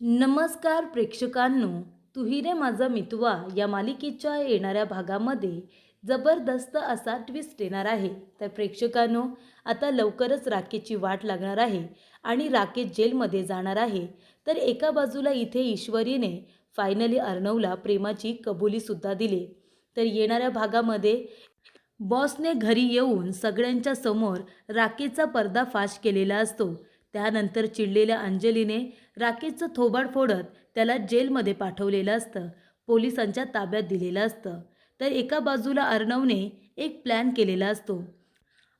नमस्कार प्रेक्षकांनो तुही रे माझा मितवा या मालिकेच्या येणाऱ्या भागामध्ये जबरदस्त असा ट्विस्ट येणार आहे. तर प्रेक्षकांनो आता लवकरच राकेशची वाट लागणार आहे आणि राकेश जेलमध्ये जाणार आहे. तर एका बाजूला इथे ईश्वरीने फायनली अर्णवला प्रेमाची कबुलीसुद्धा दिली. तर येणाऱ्या भागामध्ये बॉसने घरी येऊन सगळ्यांच्या समोर राकेशचा पर्दाफाश केलेला असतो. त्यानंतर चिडलेल्या अंजलीने राकेशचं थोबाड फोडत त्याला जेलमध्ये पाठवलेलं असतं. पोलिसांच्या ताब्यात दिलेलं असतं. तर एका बाजूला अर्णवने एक प्लॅन केलेला असतो.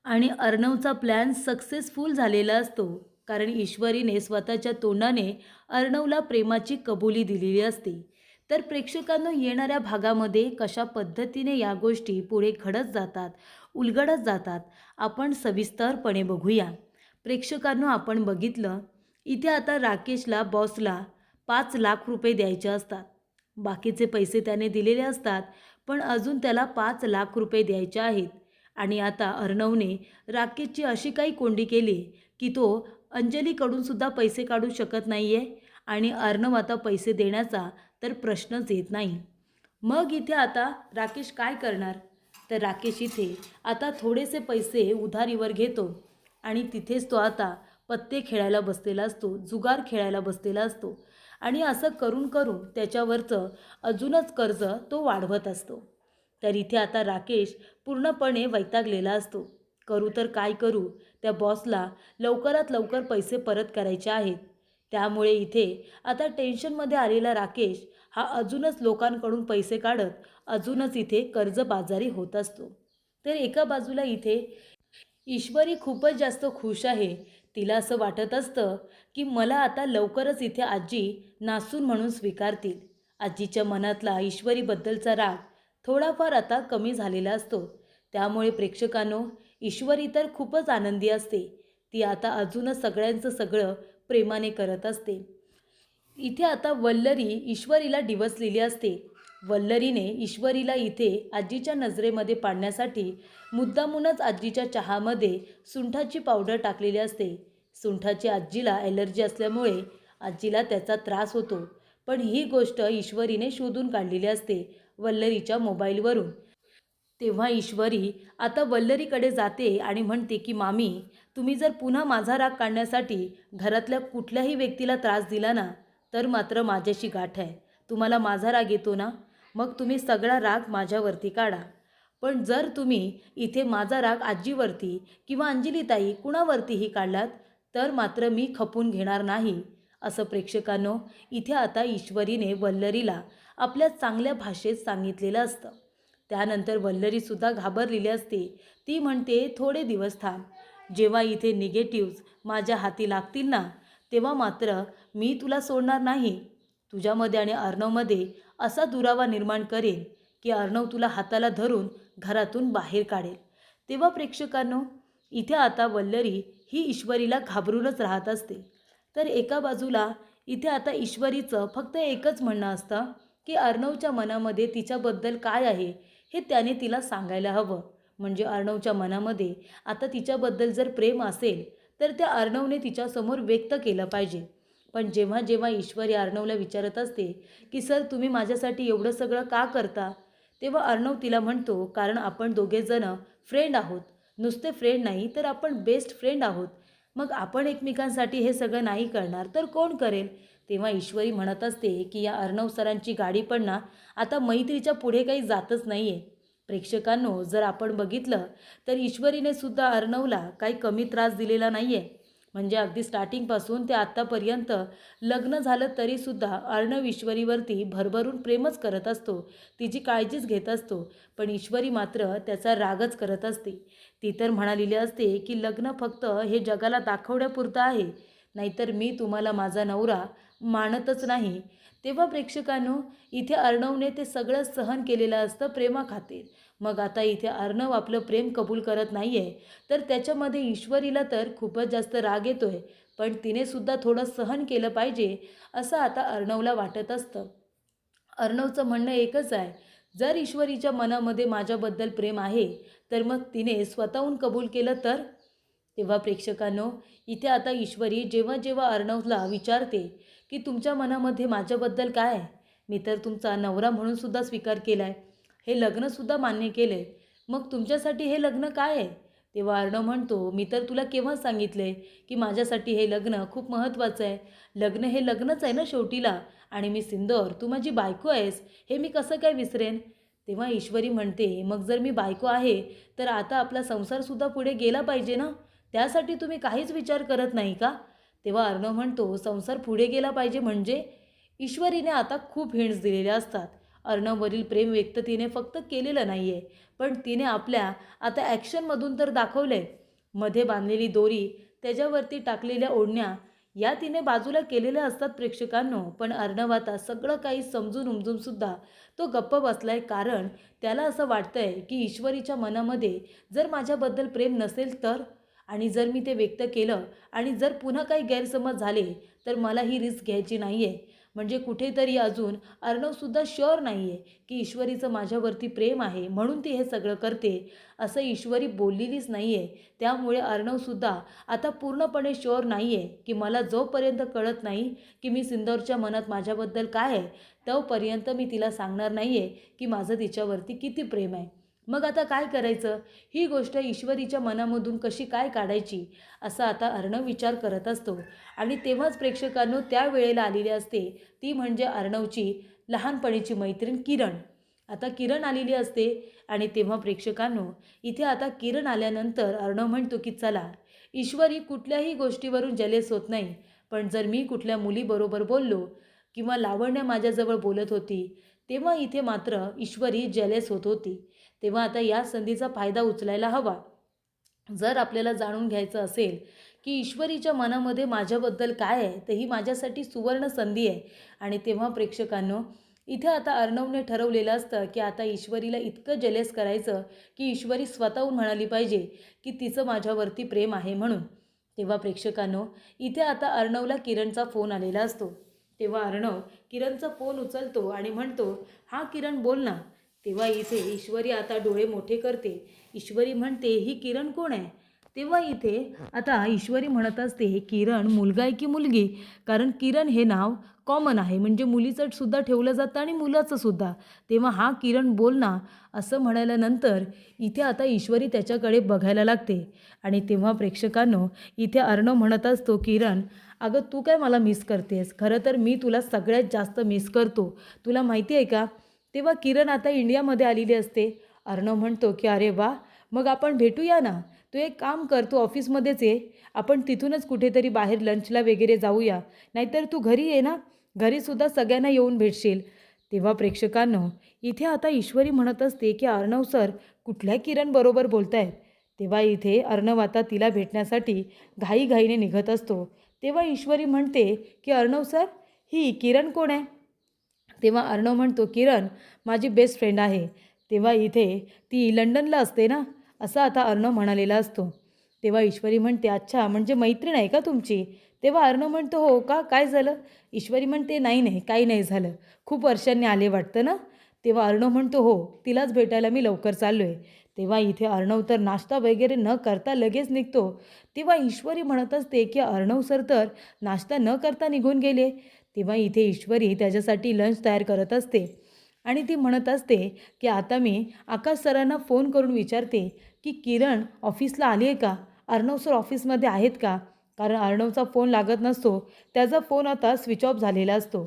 आणि अर्णवचा प्लॅन सक्सेसफुल झालेला असतो. कारण ईश्वरीने स्वतःच्या तोंडाने अर्णवला प्रेमाची कबुली दिलेली असते. तर प्रेक्षकांनो येणाऱ्या भागामध्ये कशा पद्धतीने या गोष्टी पुढे घडत जातात उलगडत जातात आपण सविस्तरपणे बघूया. प्रेक्षकांनो आपण बघितलं इथे आता राकेशला बॉसला पाच लाख रुपये द्यायचे असतात. बाकीचे पैसे त्याने दिलेले असतात पण अजून त्याला पाच लाख रुपये द्यायचे आहेत. आणि आता अर्णवने राकेशची अशी काही कोंडी केली की तो अंजलीकडून सुद्धा पैसे काढू शकत नाही आहे आणि अर्णव आता पैसे देण्याचा तर प्रश्नच येत नाही. मग इथे आता राकेश काय करणार? तर राकेश इथे आता थोडेसे पैसे उधारीवर घेतो आणि तिथेच तो आता पत्ते खेळायला बसलेला असतो जुगार खेळायला बसलेला असतो आणि असं करून करून त्याच्यावरचं अजूनच कर्ज तो वाढवत असतो. तर इथे आता राकेश पूर्णपणे वैतागलेला असतो. करू तर काय करू? त्या बॉसला लवकरात लवकर पैसे परत करायचे आहेत. त्यामुळे इथे आता टेन्शनमध्ये आलेला राकेश हा अजूनच लोकांकडून पैसे काढत अजूनच इथे कर्जबाजारी होत असतो. तर एका बाजूला इथे ईश्वरी खूपच जास्त खुश आहे तिला असं वाटत असतं की मला आता लवकरच इथे आजी नासून म्हणून स्वीकारतील. आजीच्या मनातला ईश्वरीबद्दलचा राग थोडाफार आता कमी झालेला असतो. त्यामुळे प्रेक्षकांनो ईश्वरी तर खूपच आनंदी असते. ती आता अजूनच सगळ्यांचं सगळं प्रेमाने करत असते. इथे आता वल्लरी ईश्वरीला डिवसलेली असते. वल्लरीने ईश्वरीला इथे आजीच्या नजरेमध्ये पाडण्यासाठी मुद्दामूनच आजीच्या चहामध्ये सुंठाची पावडर टाकलेली असते. सुंठाची आजीला ॲलर्जी असल्यामुळे आजीला त्याचा त्रास होतो. पण ही गोष्ट ईश्वरीने शोधून काढलेली असते वल्लरीच्या मोबाईलवरून. तेव्हा ईश्वरी आता वल्लरीकडे जाते आणि म्हणते की मामी तुम्ही जर पुन्हा माझा राग काढण्यासाठी घरातल्या कुठल्याही व्यक्तीला त्रास दिला ना तर मात्र माझ्याशी गाठ आहे. तुम्हाला माझा राग येतो ना मग तुम्ही सगळा राग माझ्यावरती काढा. पण जर तुम्ही इथे माझा राग आजीवरती किंवा अंजलीताई कुणावरतीही काढलात तर मात्र मी खपून घेणार नाही. असं प्रेक्षकांनो इथे आता ईश्वरीने वल्लरीला आपल्या चांगल्या भाषेत सांगितलेलं असतं. त्यानंतर वल्लरीसुद्धा घाबरलेली असते. ती म्हणते थोडे दिवस थांब. जेव्हा इथे निगेटिव्ज माझ्या हाती लागतील ना तेव्हा मात्र मी तुला सोडणार नाही. तुझ्यामध्ये आणि अर्णवमध्ये असा दुरावा निर्माण करेन की अर्णव तुला हाताला धरून घरातून बाहेर काढेल. तेव्हा प्रेक्षकांनो इथे आता वल्लरी ही ईश्वरीला घाबरूनच राहत असते. तर एका बाजूला इथे आता ईश्वरीचं फक्त एकच म्हणणं असतं की अर्णवच्या मनामध्ये तिच्याबद्दल काय आहे हे त्याने तिला सांगायला हवं. म्हणजे अर्णवच्या मनामध्ये आता तिच्याबद्दल जर प्रेम असेल तर त्या अर्णवने तिच्यासमोर व्यक्त केलं पाहिजे. पण जेव्हा जेव्हा ईश्वरी अर्णवला विचारत असते की सर तुम्ही माझ्यासाठी एवढं सगळं का करता? तेव्हा अर्णव तिला म्हणतो कारण आपण दोघेजणं फ्रेंड आहोत. नुसते फ्रेंड नाही तर आपण बेस्ट फ्रेंड आहोत. मग आपण एकमेकांसाठी हे सगळं नाही करणार तर कोण करेल? तेव्हा ईश्वरी म्हणत असते की या अर्णव सरांची गाडी पण ना आता मैत्रीच्या पुढे काही जातच नाही आहे प्रेक्षकांनो जर आपण बघितलं तर ईश्वरीने सुद्धा अर्णवला काही कमी त्रास दिलेला नाही आहे म्हणजे अगदी स्टार्टिंगपासून ते आत्तापर्यंत लग्न झालं तरीसुद्धा अर्णव ईश्वरीवरती भरभरून प्रेमच करत असतो. तिची काळजीच घेत असतो पण ईश्वरी मात्र त्याचा रागच करत असते. ती तर म्हणालेली असते की लग्न फक्त हे जगाला दाखवण्यापुरतं आहे. नाहीतर मी तुम्हाला माझा नवरा मानतच नाही. तेव्हा प्रेक्षकांनो इथे अर्णवने ते सगळं सहन केलेलं असतं प्रेमाखातीर. मग आता इथे अर्णव आपलं प्रेम कबूल करत नाही आहे तर त्याच्यामध्ये ईश्वरीला तर खूपच जास्त राग येतो आहे पण तिनेसुद्धा थोडं सहन केलं पाहिजे असं आता अर्णवला वाटत असतं. अर्णवचं म्हणणं एकच आहे जर ईश्वरीच्या मनामध्ये माझ्याबद्दल प्रेम आहे तर मग तिने स्वतःहून कबूल केलं तर? तेव्हा प्रेक्षकांनो इथे आता ईश्वरी जेव्हा जेव्हा अर्णवला विचारते की तुमच्या मनामध्ये माझ्याबद्दल काय आहे? मी तर तुमचा नवरा म्हणूनसुद्धा स्वीकार केला आहे हे लग्नसुद्धा मान्य केलं. आहे मग तुमच्यासाठी हे लग्न काय आहे? तेव्हा अर्णव म्हणतो मी तर तुला केव्हाच सांगितले की माझ्यासाठी हे लग्न खूप महत्त्वाचं आहे? लग्न हे लग्नच आहे ना शेवटीला? आणि मी सिंदोर तू माझी बायको आहेस हे मी कसं काय विसरेन? तेव्हा ईश्वरी म्हणते मग जर मी बायको आहे तर आता आपला संसारसुद्धा पुढे गेला पाहिजे ना? त्यासाठी तुम्ही काहीच विचार करत नाही का? तेव्हा अर्णव म्हणतो संसार पुढे गेला पाहिजे म्हणजे? ईश्वरीने आता खूप हिंट्स दिलेल्या असतात. अर्णववरील प्रेम व्यक्त तिने फक्त केलेलं नाही आहे पण तिने आपल्या आता ॲक्शनमधून तर दाखवलं आहे मध्ये बांधलेली दोरी त्याच्यावरती टाकलेल्या ओढण्या या तिने बाजूला केलेल्या असतात प्रेक्षकांनो. पण अर्णव आता सगळं काही समजून उमजून सुद्धा तो गप्प बसलाय. कारण त्याला असं वाटतंय की ईश्वरीच्या मनामध्ये जर माझ्याबद्दल प्रेम नसेल तर आणि जर मी ते व्यक्त केलं आणि जर पुन्हा काही गैरसमज झाले तर मला ही रिस्क घ्यायची नाही आहे म्हणजे कुठेतरी अजून अर्णवसुद्धा शुअर नाही आहे की ईश्वरीचं माझ्यावरती प्रेम आहे म्हणून ती हे सगळं करते असं ईश्वरी बोललेलीच नाही आहे त्यामुळे अर्णवसुद्धा आता पूर्णपणे शुअर नाही आहे की मला जोपर्यंत कळत नाही की मी सिंदौरच्या मनात माझ्याबद्दल काय आहे तोपर्यंत मी तिला सांगणार नाही आहे की माझं तिच्यावरती किती प्रेम आहे. मग आता काय करायचं? ही गोष्ट ईश्वरीच्या मनामधून कशी काय काढायची? असा आता अर्णव विचार करत असतो. आणि तेव्हाच प्रेक्षकांनो त्या वेळेला आलेली असते. ती म्हणजे अर्णवची लहानपणीची मैत्रीण किरण. आता किरण आलेली असते. आणि तेव्हा प्रेक्षकांनो इथे आता किरण आल्यानंतर अर्णव म्हणतो की चला ईश्वरी कुठल्याही गोष्टीवरून जलेस होत नाही. पण जर मी कुठल्या मुलीबरोबर बोललो किंवा लावण्य माझ्याजवळ बोलत होती तेव्हा इथे मात्र ईश्वरी जलेस होत होती. तेव्हा आता या संधीचा फायदा उचलायला हवा. जर आपल्याला जाणून घ्यायचं असेल की ईश्वरीच्या मनामध्ये माझ्याबद्दल काय आहे तर ही माझ्यासाठी सुवर्ण संधी आहे. आणि तेव्हा प्रेक्षकांनो इथे आता अर्णवने ठरवलेलं असतं की आता ईश्वरीला इतकं जलेस करायचं की ईश्वरी स्वतःहून म्हणाली पाहिजे की तिचं माझ्यावरती प्रेम आहे म्हणून. तेव्हा प्रेक्षकांनो इथे आता अर्णवला किरणचा फोन आलेला असतो. तेव्हा अर्णव किरणचा फोन उचलतो आणि म्हणतो हा किरण बोल ना. तेव्हा इथे ईश्वरी आता डोळे मोठे करते. ईश्वरी म्हणते ही किरण कोण आहे? तेव्हा इथे आता ईश्वरी म्हणत असते किरण मुलगा आहे की मुलगी? कारण किरण हे नाव कॉमन आहे. म्हणजे मुलीचं सुद्धा ठेवलं जातं आणि मुलाचं सुद्धा. तेव्हा हा किरण बोल ना असं म्हणाल्यानंतर इथे आता ईश्वरी त्याच्याकडे बघायला लागते. आणि तेव्हा प्रेक्षकांनो इथे अर्णव म्हणत असतो किरण अगं तू काय मला मिस करतेस? खरं तर मी तुला सगळ्यात जास्त मिस करतो. तुला माहिती आहे का? तेव्हा किरण आता इंडियामध्ये आलेली असते. अर्णव म्हणतो की अरे वा मग आपण भेटूया ना? तू एक काम कर तू ऑफिसमध्येच ये. आपण तिथूनच कुठेतरी बाहेर लंचला वगैरे जाऊया. नाहीतर तू घरी ये ना. घरीसुद्धा सगळ्यांना येऊन भेटशील. तेव्हा प्रेक्षकांनो इथे आता ईश्वरी म्हणत असते की अर्णव सर कुठल्या किरणबरोबर बोलतायत? तेव्हा इथे अर्णव आता तिला भेटण्यासाठी घाईघाईने निघत असतो. तेव्हा ईश्वरी म्हणते की अर्णव सर ही किरण कोण आहे? तेव्हा अर्णव म्हणतो किरण माझी बेस्ट फ्रेंड आहे. तेव्हा इथे ती लंडनला असते ना? असं आता अर्णव म्हणालेला असतो. तेव्हा ईश्वरी म्हणते अच्छा म्हणजे मैत्रीण आहे का तुमची? तेव्हा अर्णव म्हणतो हो का? काय झालं? ईश्वरी म्हणते नाही नाही काही नाही झालं. खूप वर्षांनी आले वाटतं ना? तेव्हा अर्णव म्हणतो हो तिलाच भेटायला मी लवकर चाललो आहे तेव्हा इथे अर्णव तर नाश्ता वगैरे न करता लगेच निघतो. तेव्हा ईश्वरी म्हणत असते की अर्णव सर तर नाश्ता न करता निघून गेले. तेव्हा इथे ईश्वरी त्याच्यासाठी लंच तयार करत असते. आणि ती म्हणत असते की आता मी आकाश सरांना फोन करून विचारते की किरण ऑफिसला आली आहे का? अर्णव सर ऑफिसमध्ये आहेत का? कारण अर्णवचा फोन लागत नसतो. त्याचा फोन आता स्विच ऑफ झालेला असतो.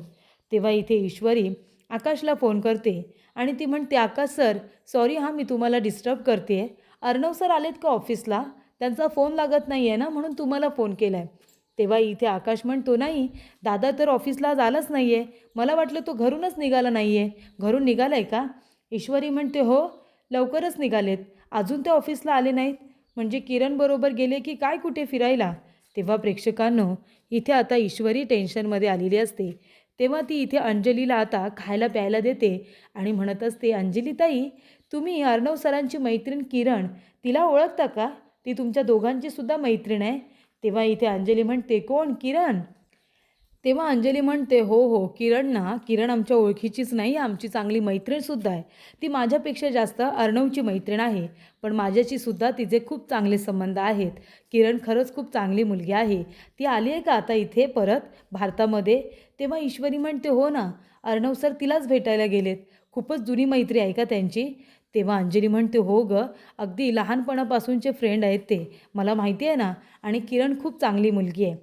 तेव्हा इथे ईश्वरी आकाशला फोन करते आणि ती म्हणते आकाश सर सॉरी हां मी तुम्हाला डिस्टर्ब करते अर्णव सर आलेत का ऑफिसला त्यांचा फोन लागत नाही आहे ना म्हणून तुम्हाला फोन केला आहे तेव्हा इथे आकाश म्हणतो नाही दादा तर ऑफिसला आलाच नाही आहे मला वाटलं तो घरूनच निघाला नाही आहे घरून निघाला आहे का? ईश्वरी म्हणते हो लवकरच निघालेत. अजून ते ऑफिसला आले नाहीत. म्हणजे किरणबरोबर गेले की काय कुठे फिरायला? तेव्हा प्रेक्षकांनो इथे आता ईश्वरी टेन्शनमध्ये आलेली असते. तेव्हा ती इथे अंजलीला आता खायला प्यायला देते आणि म्हणत असते अंजली ताई तुम्ही अर्णव सरांची मैत्रीण किरण तिला ओळखता का? ती तुमच्या दोघांची सुद्धा मैत्रीण आहे. तेव्हा इथे अंजली म्हणते कोण? किरण. तेव्हा अंजली म्हणते हो हो किरण ना किरण आमच्या ओळखीचीच नाही आमची चांगली मैत्रीणसुद्धा आहे. ती माझ्यापेक्षा जास्त अर्णवची मैत्रीण आहे पण माझ्याशी सुद्धा तिचे खूप चांगले संबंध आहेत. किरण खरंच खूप चांगली मुलगी आहे. ती आली आहे का आता इथे परत भारतामध्ये? तेव्हा ईश्वरी म्हणते हो ना अर्णव सर तिलाच भेटायला गेलेत. खूपच जुनी मैत्री आहे का त्यांची? तेव्हा अंजली म्हणते हो ग अगदी लहानपणापासूनचे फ्रेंड आहेत ते. मला माहिती आहे ना आणि किरण खूप चांगली मुलगी आहे.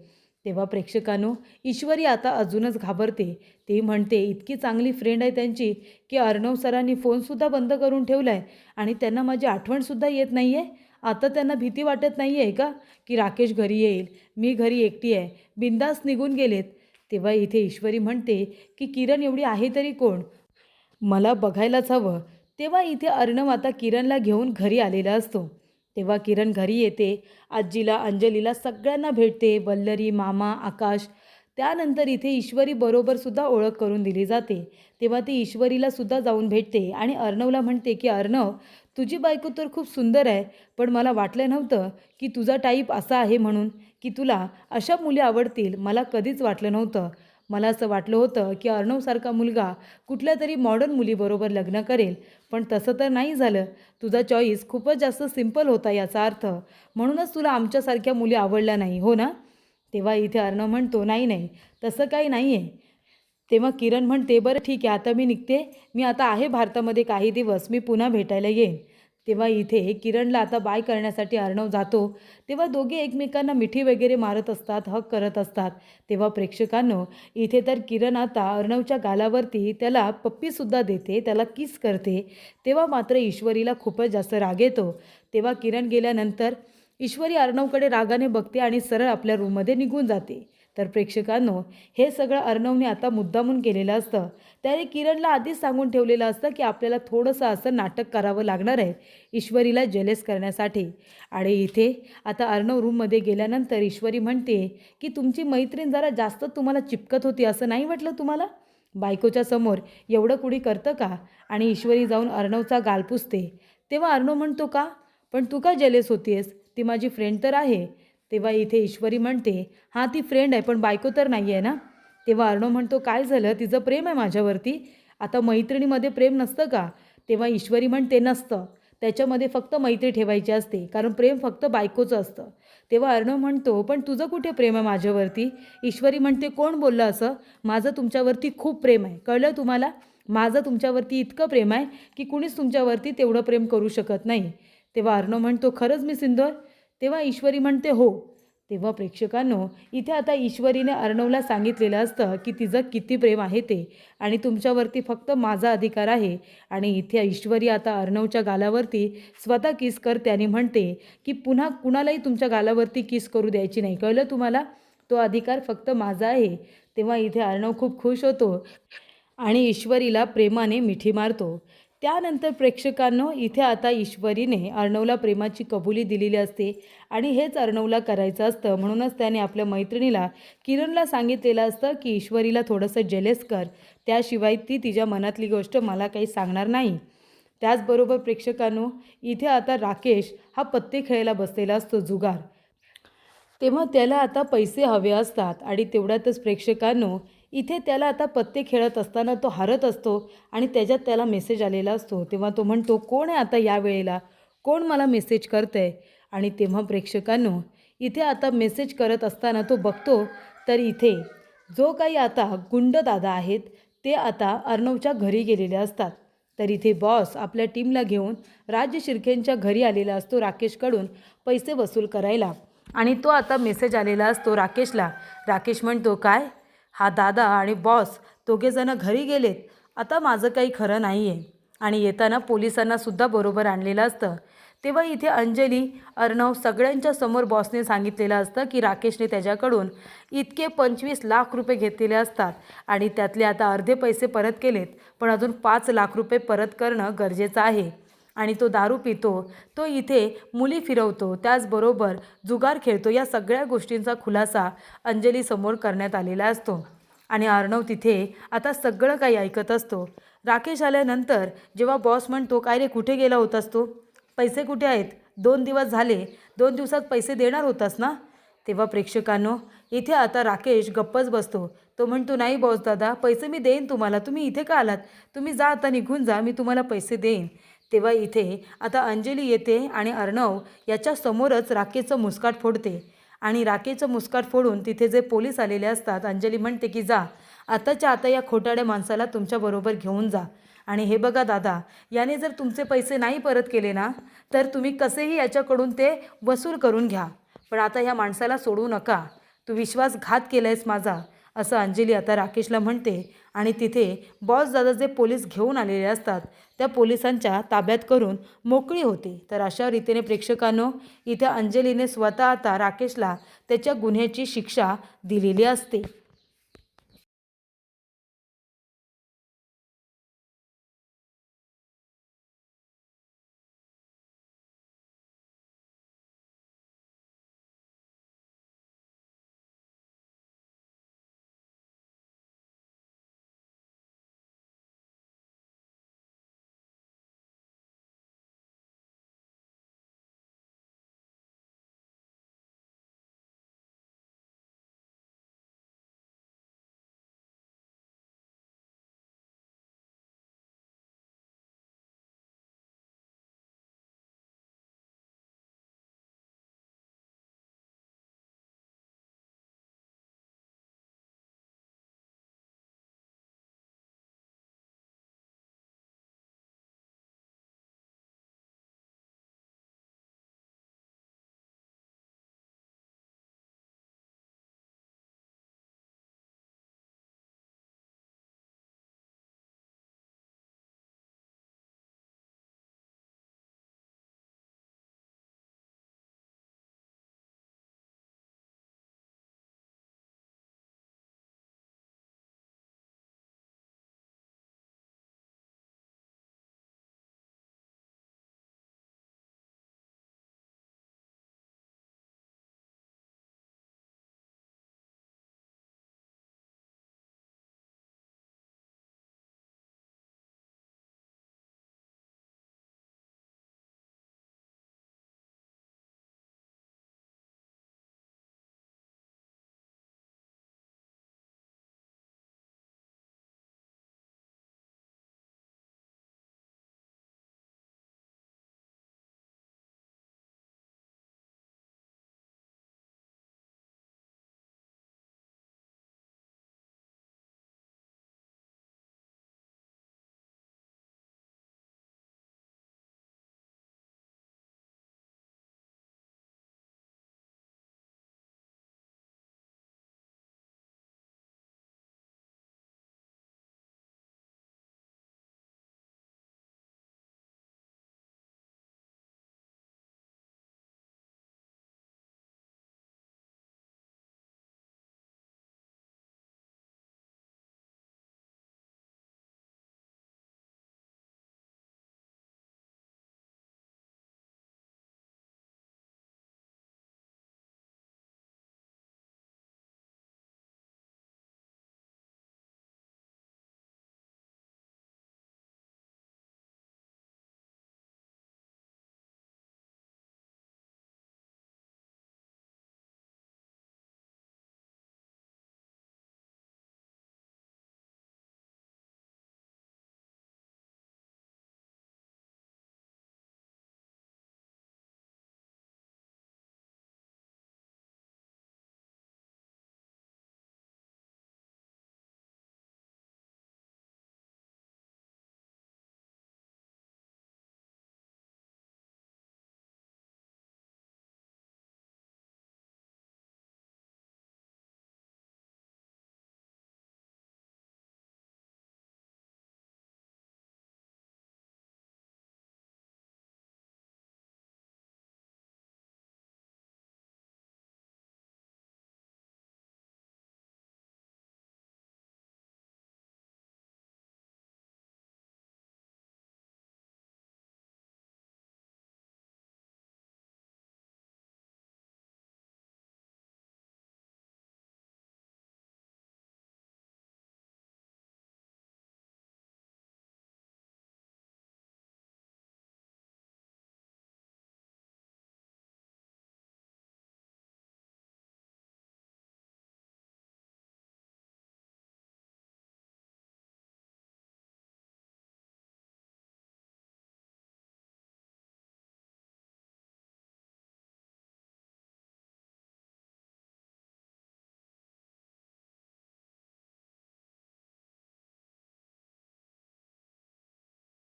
तेव्हा प्रेक्षकांनो ईश्वरी आता अजूनच घाबरते. ती म्हणते इतकी चांगली फ्रेंड आहे त्यांची की अर्णव सरांनी फोनसुद्धा बंद करून ठेवला आहे आणि त्यांना माझी आठवणसुद्धा येत नाही आहे आता त्यांना भीती वाटत नाही आहे का की राकेश घरी येईल? मी घरी एकटी आहे. बिंदास निघून गेलेत. तेव्हा इथे ईश्वरी म्हणते की किरण एवढी आहे तरी कोण? मला बघायलाच हवं. तेव्हा इथे अर्णव आता किरणला घेऊन घरी आलेला असतो. तेव्हा किरण घरी येते. आजीला अंजलीला सगळ्यांना भेटते. वल्लरी मामा आकाश. त्यानंतर इथे ईश्वरी बरोबरसुद्धा ओळख करून दिली जाते. तेव्हा ती ईश्वरीला सुद्धा जाऊन भेटते आणि अर्णवला म्हणते की अर्णव तुझी बायको तर खूप सुंदर आहे पण मला वाटलं नव्हतं की तुझा टाईप असा आहे म्हणून की तुला अशा मुली आवडतील. मला कधीच वाटलं नव्हतं. मला असं वाटलं होतं की अर्णवसारखा मुलगा कुठल्या तरी मॉडर्न मुलीबरोबर लग्न करेल. पण तसं तर नाही झालं. तुझा चॉईस खूपच जास्त सिंपल होता याचा अर्थ. म्हणूनच तुला आमच्यासारख्या मुली आवडल्या नाही हो ना? तेव्हा इथे अर्णव म्हणतो नाही नाही तसं काही नाही आहे तेव्हा किरण म्हणते बरं ठीक आहे आता मी निघते. मी आता आहे भारतामध्ये काही दिवस. मी पुन्हा भेटायला येईन. तेव्हा इथे किरणला आता बाय करण्यासाठी अर्णव जातो. तेव्हा दोघे एकमेकांना मिठी वगैरे मारत असतात हक करत असतात. तेव्हा प्रेक्षकांनो इथे तर किरण आता अर्णवच्या गालावरती त्याला पप्पीसुद्धा देते त्याला किस करते. तेव्हा मात्र ईश्वरीला खूपच जास्त राग येतो. तेव्हा किरण गेल्यानंतर ईश्वरी अर्णवकडे रागाने बघते आणि सरळ आपल्या रूममध्ये निघून जाते. तर प्रेक्षकांनो हे सगळं अर्णवने आता मुद्दामून केलेलं असतं. त्याने किरणला आधीच सांगून ठेवलेलं असतं की आपल्याला थोडंसं असं नाटक करावं लागणार आहे ईश्वरीला जेलेस करण्यासाठी. आणि इथे आता अर्णव रूममध्ये गेल्यानंतर ईश्वरी म्हणते की तुमची मैत्रीण जरा जास्त तुम्हाला चिपकत होती असं नाही वाटलं तुम्हाला? बायकोच्या समोर एवढं कुणी करतं का? आणि ईश्वरी जाऊन अर्णवचा गाल पुसते. तेव्हा अर्णव म्हणतो का? पण तू का जेलेस होतीयस? ती माझी फ्रेंड तर आहे. तेव्हा इथे ईश्वरी म्हणते हां ती फ्रेंड आहे पण बायको तर नाही आहे ना? तेव्हा अर्णव म्हणतो काय झालं? तिचं प्रेम आहे माझ्यावरती. आता मैत्रिणीमध्ये प्रेम नसतं का? तेव्हा ईश्वरी म्हणते नसतं. त्याच्यामध्ये फक्त मैत्री ठेवायची असते. कारण प्रेम फक्त बायकोचं असतं. तेव्हा अर्णव म्हणतो पण तुझं कुठे प्रेम आहे माझ्यावरती? ईश्वरी म्हणते कोण बोललं असं? माझं तुमच्यावरती खूप प्रेम आहे. कळलं तुम्हाला? माझं तुमच्यावरती इतकं प्रेम आहे की कुणीच तुमच्यावरती तेवढं प्रेम करू शकत नाही. तेव्हा अर्णव म्हणतो खरंच मी सिंदूर? तेव्हा ईश्वरी म्हणते हो. तेव्हा प्रेक्षकांनो इथे आता ईश्वरीने अर्णवला सांगितलेलं असतं की तिचं किती प्रेम आहे ते. आणि तुमच्यावरती फक्त माझा अधिकार आहे. आणि इथे ईश्वरी आता अर्णवच्या गालावरती स्वतः किस करते आणि म्हणते की पुन्हा कुणालाही तुमच्या गालावरती किस करू द्यायची नाही. कळलं तुम्हाला? तो अधिकार फक्त माझा आहे. तेव्हा इथे अर्णव खूप खुश होतो आणि ईश्वरीला प्रेमाने मिठी मारतो. त्यानंतर प्रेक्षकांनो इथे आता ईश्वरीने अर्णवला प्रेमाची कबुली दिलेली असते आणि हेच अर्णवला करायचं असतं. म्हणूनच त्याने आपल्या मैत्रिणीला किरणला सांगितलेलं असतं की ईश्वरीला थोडंसं जेलेस कर. त्याशिवाय ती तिच्या मनातली गोष्ट मला काही सांगणार नाही. त्याचबरोबर प्रेक्षकांनो इथे आता राकेश हा पत्ते खेळायला बसलेला असतो जुगार. तेव्हा त्याला आता पैसे हवे असतात आणि तेवढ्यातच प्रेक्षकांनो इथे त्याला आता पत्ते खेळत असताना तो हरत असतो आणि त्याच्यात त्याला मेसेज आलेला असतो. तेव्हा तो म्हणतो कोण आहे आता या वेळेला? कोण मला मेसेज करतं आहे आणि तेव्हा प्रेक्षकांनो इथे आता मेसेज करत असताना तो बघतो तर इथे जो काही आता गुंड दादा आहेत ते आता अर्णवच्या घरी गेलेले असतात. तर इथे बॉस आपल्या टीमला घेऊन राज्य शिर्केंच्या घरी आलेला असतो राकेशकडून पैसे वसूल करायला. आणि तो आता मेसेज आलेला असतो राकेशला. राकेश म्हणतो काय? हा दादा आणि बॉस दोघेजणं घरी गेलेत. आता माझं काही खरं नाही आहे आणि येताना पोलिसांनासुद्धा बरोबर आणलेलं असतं. तेव्हा इथे अंजली अर्णव सगळ्यांच्या समोर बॉसने सांगितलेलं असतं की राकेशने त्याच्याकडून इतके पंचवीस लाख रुपये घेतलेले असतात आणि त्यातले आता अर्धे पैसे परत केलेत. पण अजून पाच लाख रुपये परत करणं गरजेचं आहे. आणि तो दारू पितो तो इथे मुली फिरवतो त्याचबरोबर जुगार खेळतो या सगळ्या गोष्टींचा खुलासा अंजलीसमोर करण्यात आलेला असतो. आणि अर्णव तिथे आता सगळं काही ऐकत असतो. राकेश आल्यानंतर जेव्हा बॉस म्हणतो काय रे कुठे गेला होतास तो? पैसे कुठे आहेत? दोन दिवस झाले दोन दिवसात पैसे देणार होतास ना? तेव्हा प्रेक्षकांनो इथे आता राकेश गप्पच बसतो. तो म्हणतो नाही बॉस दादा पैसे मी देईन तुम्हाला. तुम्ही इथे का आलात? तुम्ही जा आता निघून जा मी तुम्हाला पैसे देईन. तेव्हा इथे आता अंजली येते आणि अर्णव याच्या समोरच मुस्काट फोडते. आणि राखेचं मुस्काट फोडून तिथे जे पोलीस आलेले असतात अंजली म्हणते की जा. आताच्या आता या खोटाड्या माणसाला तुमच्याबरोबर घेऊन जा. आणि हे बघा दादा याने जर तुमचे पैसे नाही परत केले ना तर तुम्ही कसेही याच्याकडून ते वसूल करून घ्या. पण आता ह्या माणसाला सोडू नका. तू विश्वासघात केला आहेस माझा असं अंजली आता राकेशला म्हणते. आणि तिथे बॉस दादा जे पोलीस घेऊन आलेले असतात त्या पोलिसांच्या ताब्यात करून मोकळी होते. तर अशा रीतीने प्रेक्षकांनो इथे अंजलीने स्वतः आता राकेशला त्याच्या गुन्ह्याची शिक्षा दिलेली असते.